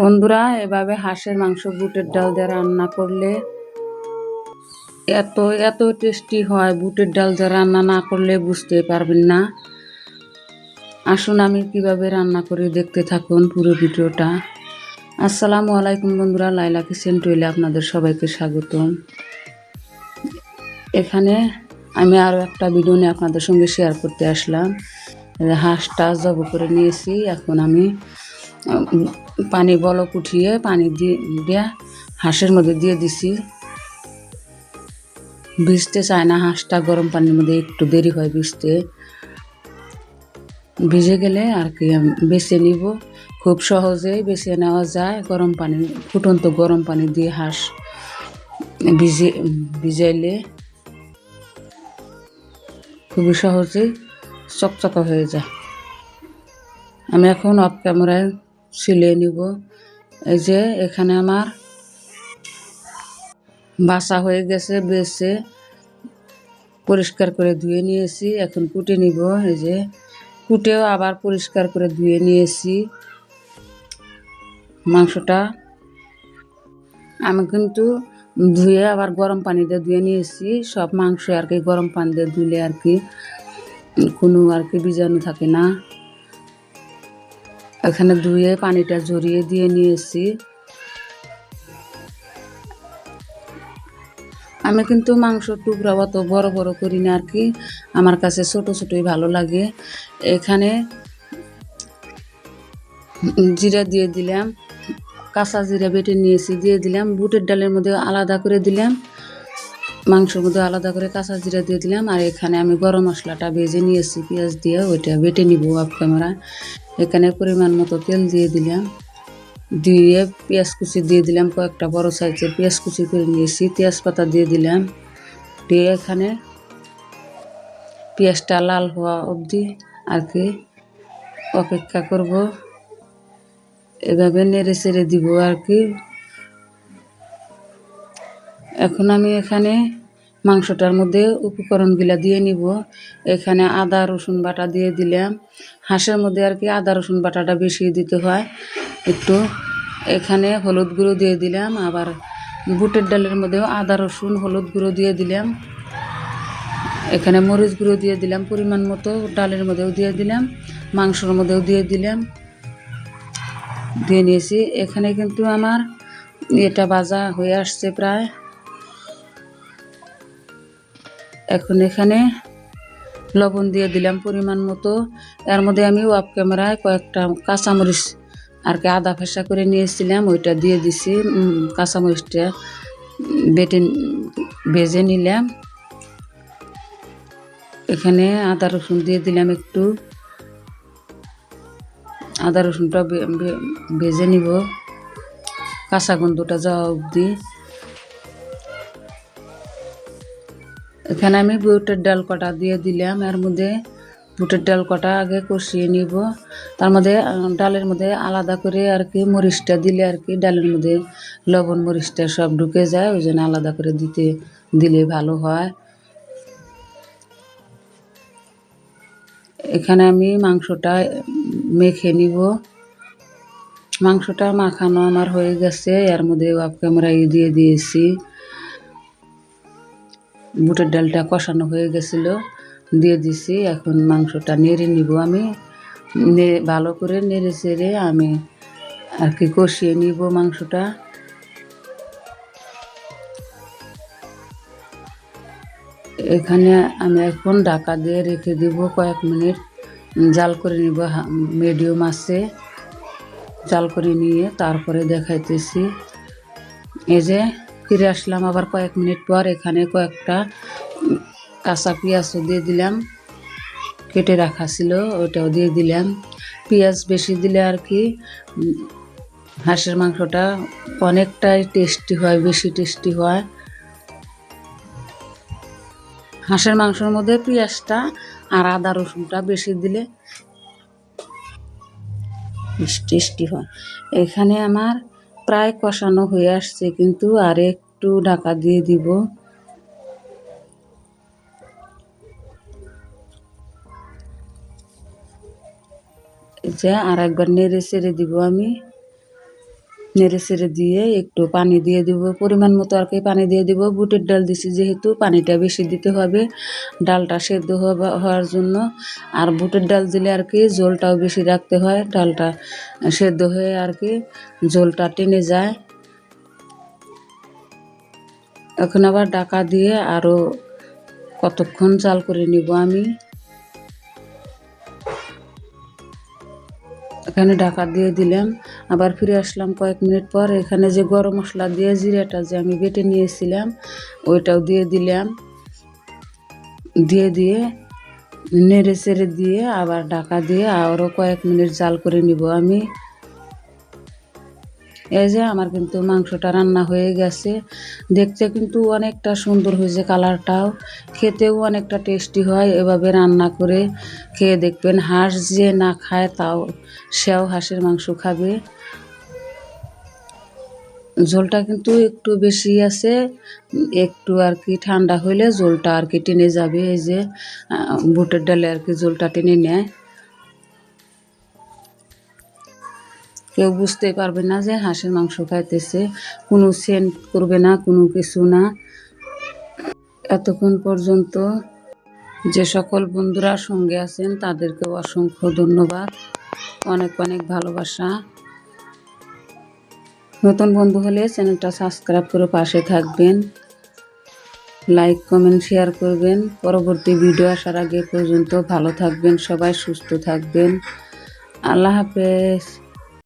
বন্ধুরা, এভাবে হাঁসের মাংস, বুটের ডাল দিয়ে রান্না করলে এত এত টেস্টি হয়। বুটের ডাল দিয়ে রান্না না করলে বুঝতে পারবেন না। আসুন আমি কীভাবে রান্না করি, দেখতে থাকুন পুরো ভিডিওটা। আসসালামু আলাইকুম বন্ধুরা, লাইলা কিচেন টুইলে আপনাদের সবাইকে স্বাগতম। এখানে আমি আরও একটা ভিডিও নিয়ে আপনাদের সঙ্গে শেয়ার করতে আসলাম। হাঁসটা জব করে নিয়েছি, এখন আমি পানি বলক উঠিয়ে পানি দিয়ে দিয়ে হাঁসের মধ্যে দিয়ে দিছি। ভিজতে চায় না হাঁসটা, গরম পানির মধ্যে একটু দেরি হয় ভিজতে। ভিজে গেলে আর কি বেছে নিব। খুব সহজেই বেছে নেওয়া যায়। গরম পানি, ফুটন্ত গরম পানি দিয়ে হাঁস ভিজে, ভিজাইলে খুবই সহজেই চকচকা হয়ে যায়। আমি এখন অফ ক্যামেরায় সিলিয়ে নিব। এই যে এখানে আমার বাসা হয়ে গেছে, বেছে পরিষ্কার করে ধুয়ে নিয়েছি, এখন কুটে নিব। এই যে কুটেও আবার পরিষ্কার করে ধুয়ে নিয়েছি। মাংসটা আমি কিন্তু ধুয়ে আবার গরম পানি দিয়ে ধুয়ে নিয়েছি। সব মাংস আর কি গরম পানি দিয়ে ধুলে আর কি, কোনো আর কি বীজাণু থাকে না। এখানে ধুয়ে পানিটা ঝরিয়ে দিয়ে নিয়েছি। আমি কিন্তু মাংস টুকরা অত বড় বড় করি না আর কি, আমার কাছে ছোট ছোটই ভালো লাগে। এখানে জিরা দিয়ে দিলাম, কাঁচা জিরা বেটে নিয়েছি, দিয়ে দিলাম, বুটের ডালের মধ্যে আলাদা করে দিলাম। মাংসের মধ্যে আলাদা করে কাঁচা জিরা দিয়ে দিলাম, আর এখানে আমি গরম মশলাটা ভেজে নিয়েছি, পেঁয়াজ দিয়ে ওইটা বেটে নিব অফ ক্যামেরা এখানে পরিমাণ মতো তেল দিয়ে দিলাম, দিয়ে পেঁয়াজ কুচি দিয়ে দিলাম, কয়েকটা বড় সাইজের পেঁয়াজ কুচি করে নিয়েছি, তেজপাতা দিয়ে দিলাম, দিয়ে এখানে পেঁয়াজটা লাল হওয়া অবধি আর কি অপেক্ষা করব। এভাবে নেড়ে চেড়ে দিব আর কি। এখন আমি এখানে মাংসটার মধ্যে উপকরণগুলা দিয়ে নিব। এখানে আদা, রসুন বাটা দিয়ে দিলাম। হাঁসের মধ্যে আর কি আদা, রসুন বাটাটা বেশি দিতে হয়। একটু এখানে হলুদ গুঁড়ো দিয়ে দিলাম। আবার বুটের ডালের মধ্যেও আদা, রসুন, হলুদ গুঁড়ো দিয়ে দিলাম। এখানে মরিচ গুঁড়ো দিয়ে দিলাম। পরিমাণ মতো ডালের মধ্যেও দিয়ে দিলাম। মাংসর মধ্যেও দিয়ে দিলাম। দিয়ে নিয়েছি। এখানে কিন্তু আমার এটা ভাজা হয়ে আসছে প্রায়। এখন এখানে লবণ দিয়ে দিলাম পরিমাণ মতো। এর মধ্যে আমি ওয়াপ ক্যামেরায় কয়েকটা কাঁচামরিচ আর কি আদা ফেসা করে নিয়েছিলাম, ওইটা দিয়ে দিছি কাঁচামরিচটা বেটে ভেজে নিলাম। এখানে আদা রসুন দিয়ে দিলাম একটু। আদা রসুনটা ভেজে নিব। কাঁচা গন্ধটা যাওয়া অবধি। এখানে আমি বুটের ডাল কটা দিয়ে দিলাম। এর মধ্যে বুটের ডাল কটা আগে কষিয়ে নিব। তার মধ্যে ডালের মধ্যে আলাদা করে আর কি মরিচটা দিলে আর কি ডালের মধ্যে লবণ, মরিচটা সব ঢুকে যায়। ওই জন্য আলাদা করে দিতে, দিলে ভালো হয়। এখানে আমি মাংসটা মেখে নিব। মাংসটা মাখানো আমার হয়ে গেছে। এর মধ্যে ওয়াপ ক্যামেরা দিয়ে দিয়েছি। বুটের ডালটা কষানো হয়ে গেছিল, দিয়ে দিছি, এখন মাংসটা নেড়ে নিব আমি। ভালো করে নেড়ে চেড়ে আমি আর কি কষিয়ে নিব মাংসটা। এখানে আমি এখন ঢাকা দিয়ে রেখে দিব কয়েক মিনিট। জাল করে নিব মিডিয়াম আছে। জাল করে নিয়ে তারপরে দেখাইতেছি। এই যে ফিরে আসলাম, আবার কয়েক মিনিট পর এখানে কয়েকটা কাঁচা পেঁয়াজও দিয়ে দিলাম। কেটে রাখা ছিল ওটাও দিয়ে দিলাম। পেঁয়াজ বেশি দিলে আর কি, হাঁসের মাংসটা অনেকটাই টেস্টি হয়, বেশি টেস্টি হয়। হাঁসের মাংসের মধ্যে পেঁয়াজটা আর আদা রসুনটা বেশি দিলে টেস্টি হয়। এখানে আমার প্রায় কষানো হয়ে আসছে, কিন্তু আর একটু ঢাকা দিয়ে দিব। যে আর একবার নেড়ে ছেড়ে দিব আমি। নেড়ে চেড়ে দিয়ে একটু পানি দিয়ে দিব। পরিমাণ মতো আর কি পানি দিয়ে দিব। বুটের ডাল দিছি যেহেতু, পানিটা বেশি দিতে হবে। ডালটা সেদ্ধ হওয়া- হওয়ার জন্য। আর বুটের ডাল দিলে আর কি জলটাও বেশি রাখতে হয়। ডালটা সেদ্ধ হয়ে আর কি জলটা টেনে যায়। এখন আবার ডাকা দিয়ে আরও কতক্ষণ চাল করে নিব আমি। এখানে ঢাকা দিয়ে দিলাম। আবার ফিরে আসলাম কয়েক মিনিট পর। এখানে যে গরম মশলা দিয়ে জিরাটা যে আমি বেটে নিয়েছিলাম, ওইটাও দিয়ে দিলাম। দিয়ে দিয়ে নেড়ে চেড়ে দিয়ে আবার ঢাকা দিয়ে আরও কয়েক মিনিট জাল করে নিব। আমি এই যে আমার কিন্তু মাংসটা রান্না হয়ে গেছে। দেখতে কিন্তু অনেকটা সুন্দর হয়েছে কালারটাও। খেতেও অনেকটা টেস্টি হয় এভাবে রান্না করে। খেয়ে দেখবেন হাঁস যে না খায় তাও সেও হাঁসের মাংস খাবে। ঝোলটা কিন্তু একটু বেশি আছে, একটু আর কি ঠান্ডা হইলে ঝোলটা আর কি টেনে যাবে। এই যে বুটের ডালে আর কি ঝোলটা টেনে নেয়। কেউ বুঝতে পারবে না যে হাঁসের মাংস খাইতেছে। কোনো সেন্ট করবে না, কোনো কিছু না। এতক্ষণ পর্যন্ত যে সকল বন্ধুরা সঙ্গে আছেন, তাদেরকেও অসংখ্য ধন্যবাদ। অনেক অনেক ভালোবাসা। নতুন বন্ধু হলে চ্যানেলটা সাবস্ক্রাইব করে পাশে থাকবেন। লাইক, কমেন্ট, শেয়ার করবেন। পরবর্তী ভিডিও আসার আগে পর্যন্ত ভালো থাকবেন, সবাই সুস্থ থাকবেন। আল্লাহ হাফেজ।